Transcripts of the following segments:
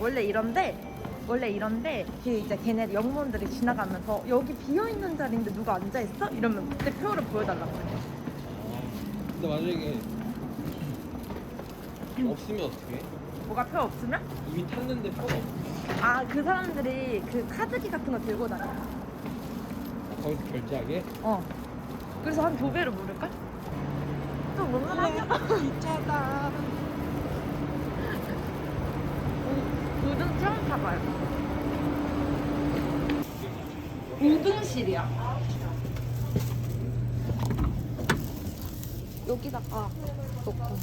원래 이런데 원래 이런데 그 이제 걔네 영무원들이 지나가면서 여기 비어 있는 자리인데 누가 앉아 있어? 이러면 그때 표를 보여달라고 해. 근데 만약에 없으면 어떡해? 뭐가 표 없으면? 이미 탔는데 표가 없어. 아 그 사람들이 그 카드기 같은 거 들고 다녀. 거기서 결제하게? 어. 그래서 한 두 배로 물을걸? 좀 뭔가 하냐? 이차다. 우등 처음 타봐요. 우등실이야. 여기다가 놓고.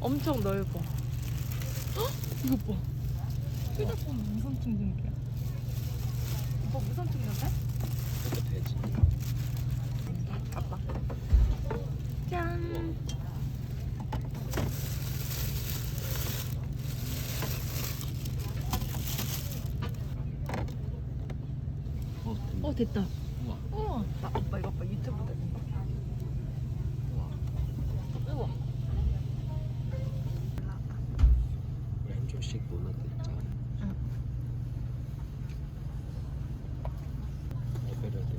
엄청 넓어. 헉? 이거 봐. 휴대폰 무선 충전기야. 오빠 무선 충전돼? 이거 되지. 짠. 어, 어 됐다. 우와. 우와. 나 오빠 이거 봐 유튜브 돼. 우와. 우와. 왼쪽씩 문어 듣자. 응. 에베레데.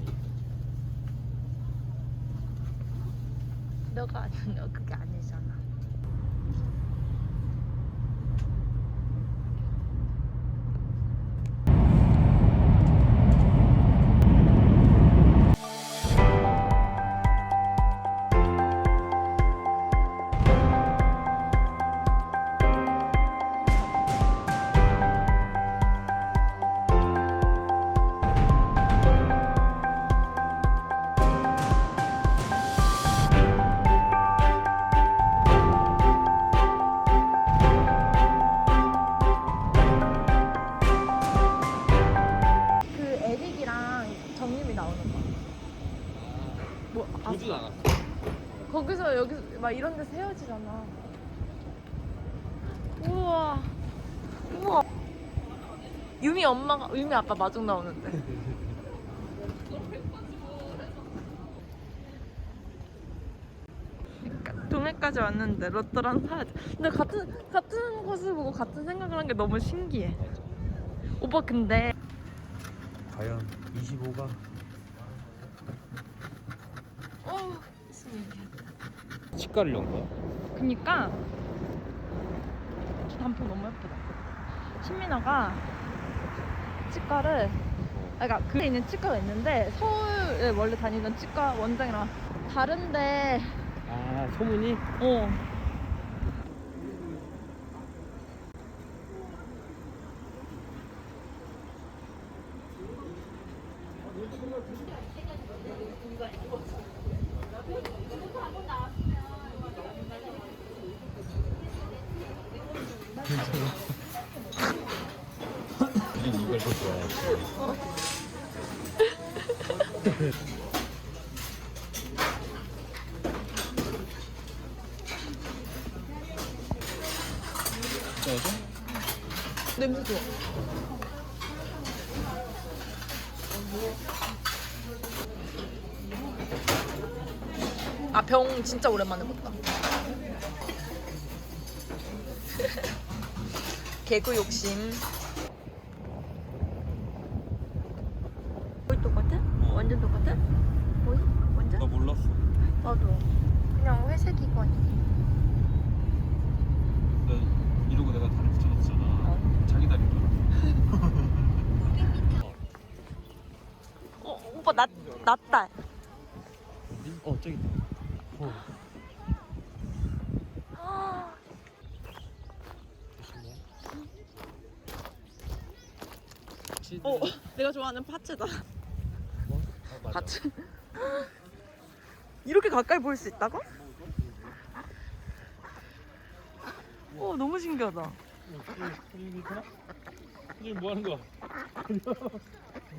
너가 아니 뭐 아, 보진 않았어. 거기서 여기 막 이런 데서 헤어지잖아. 우와. 우와. 유미 엄마가 유미 아빠 마중 나오는데. 그러니까 동해까지 왔는데 로또랑 사야지. 근데 같은 같은 곳을 보고 같은 생각을 한 게 너무 신기해. 맞아. 오빠 근데 과연 25가 치과를 연 거야? 그니까 저 단풍 너무 예쁘다. 신민아가 치과를 아 그러니까 그에 있는 치과가 있는데 서울에 원래 다니던 치과 원장이랑 다른데 아 소문이? 어 우린 이걸 더 좋아해. 냄새 좋아. 아 병 진짜 오랜만에 봤다. 개그 욕심. 거의 똑같아? 어. 완전 똑같아? 거의? 완전? 나 몰랐어. 나도. 그냥 회색이거니. 나 이러고 내가 다리 붙여놨잖아. 어. 자기 다리인 줄 알았어. 어, 오빠 낫, 낫다. 어 저기 있다. 어. 어, 내가 좋아하는 파츠다. 뭐? 아. 파츠. 이렇게 가까이 볼 수 있다고? 어, 너무 신기하다. 지금 뭐 하는 거야?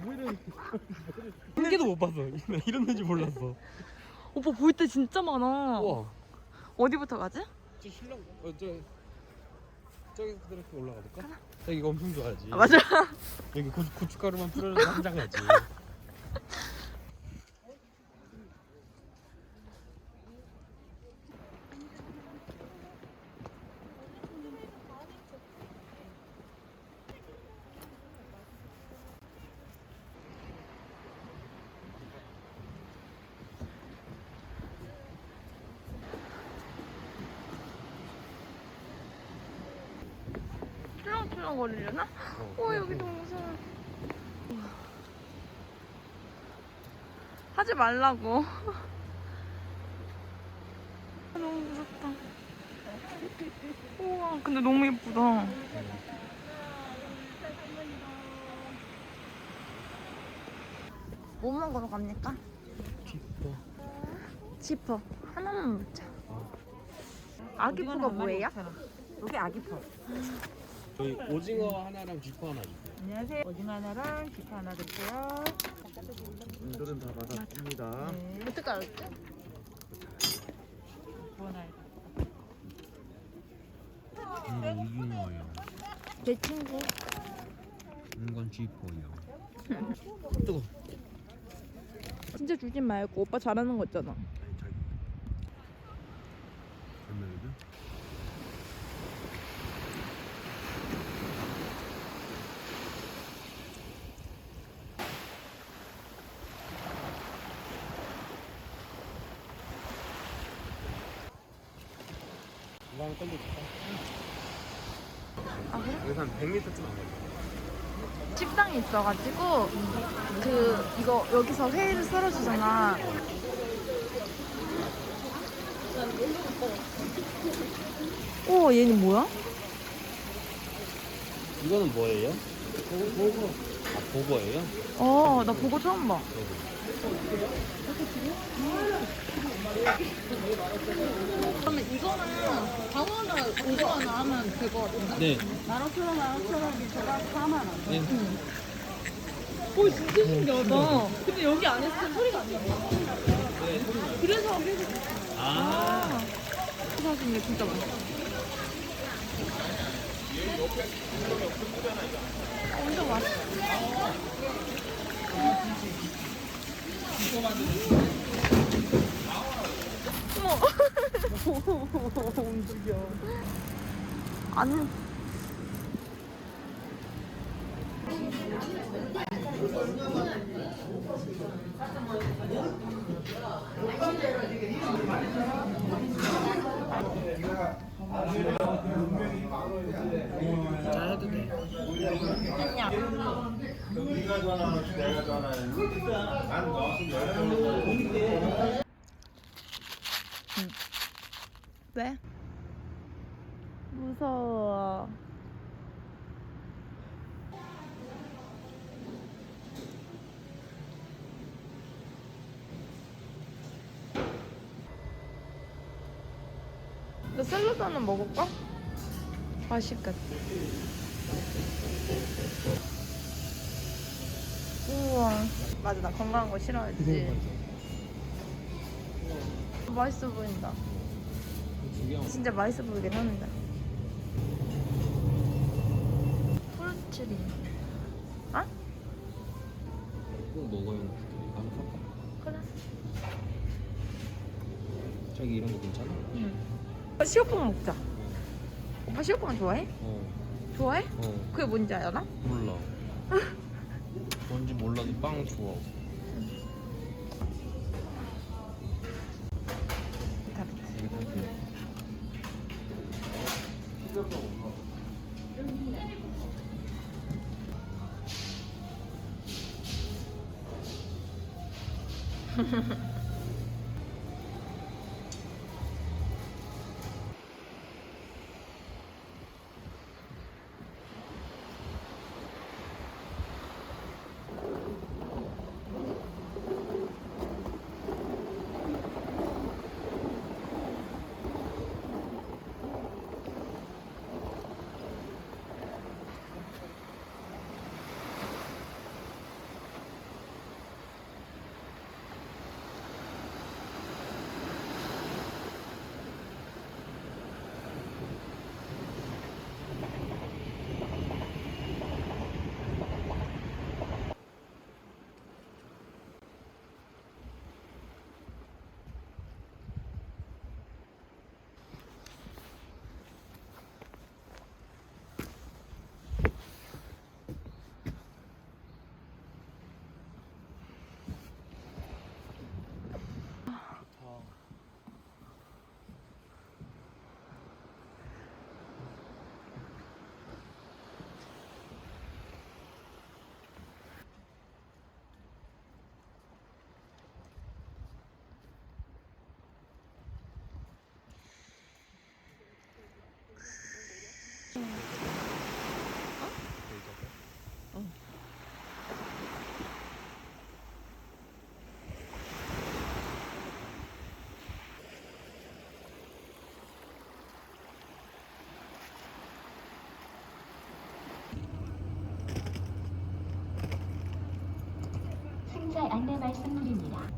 뭐 이런 한 개도 못 봤어. 나 이랬는지 몰랐어. 오빠 볼 때 진짜 많아. 우와. 어디부터 가지? 저 신랑 어 저 저기 이렇게 올라가 볼까? 저기 이거 엄청 좋아하지. 아, 맞아. 여기 고, 고춧가루만 뿌려서 한장 가지. 출렁출렁 거리려나? 어 여기 너무 무서워. 하지 말라고. 아, 너무 무섭다. 우와 근데 너무 예쁘다. 뭐 먹으러 갑니까? 기뻐. 지퍼 하나만 먹자. 아기포가 뭐예요? 여기 아기포. 저희 오징어 하나랑 쥐포 하나 주세요. 안녕하세요. 오징어 하나랑 기포 하나 드릴게요. 오늘은 다 받았습니다. 네. 어떻게 알았지? 하나. 이건 오징어요. 내 친구. 이건 쥐포요. 뜨거. 진짜 주지 말고 오빠 잘하는 거 있잖아. 아니 자기. 얼마거든? 하나 던져줄까? 아 그래? 여기서 한 100m쯤 안 가요. 식당이 있어가지고 그 이거 여기서 회를 썰어주잖아. 오 얘는 뭐야? 이거는 뭐예요? 보고. 아 보고예요? 어나 보고 처음 봐. 그러면 이거는 강원을 오징어 하나 하면 될것 같은데? 네. 15,000원, 15,000원, 제가 4만 원. 네. 오 진짜 신기하다. 근데 여기 안에서 소리가 안 나. 그래서 아. 그 사진이 진짜 맛있어. 엄청 맛있어. 어 움직여. 아니. 자 해도 돼. 네가 전화하면 내가 전화해. 난 넣었으면 열정. 왜? 무서워. 너 샐러드 하나 먹을까? 맛있겠다. 우와. 맞아, 나 건강한 거 싫어하지. 맛있어 보인다. 진짜 맛있어 보이긴 하는데. 폴트리. 아? 꼭 먹어요. 그래. 자기 이런 거 괜찮아? 응. 오빠 시오빵 먹자. 오빠 시오빵 좋아해? 어. 좋아해? 어. 그게 뭔지 알아? 몰라. 뭔지 몰라도 빵 좋아. 행사 안내 말씀드립니다.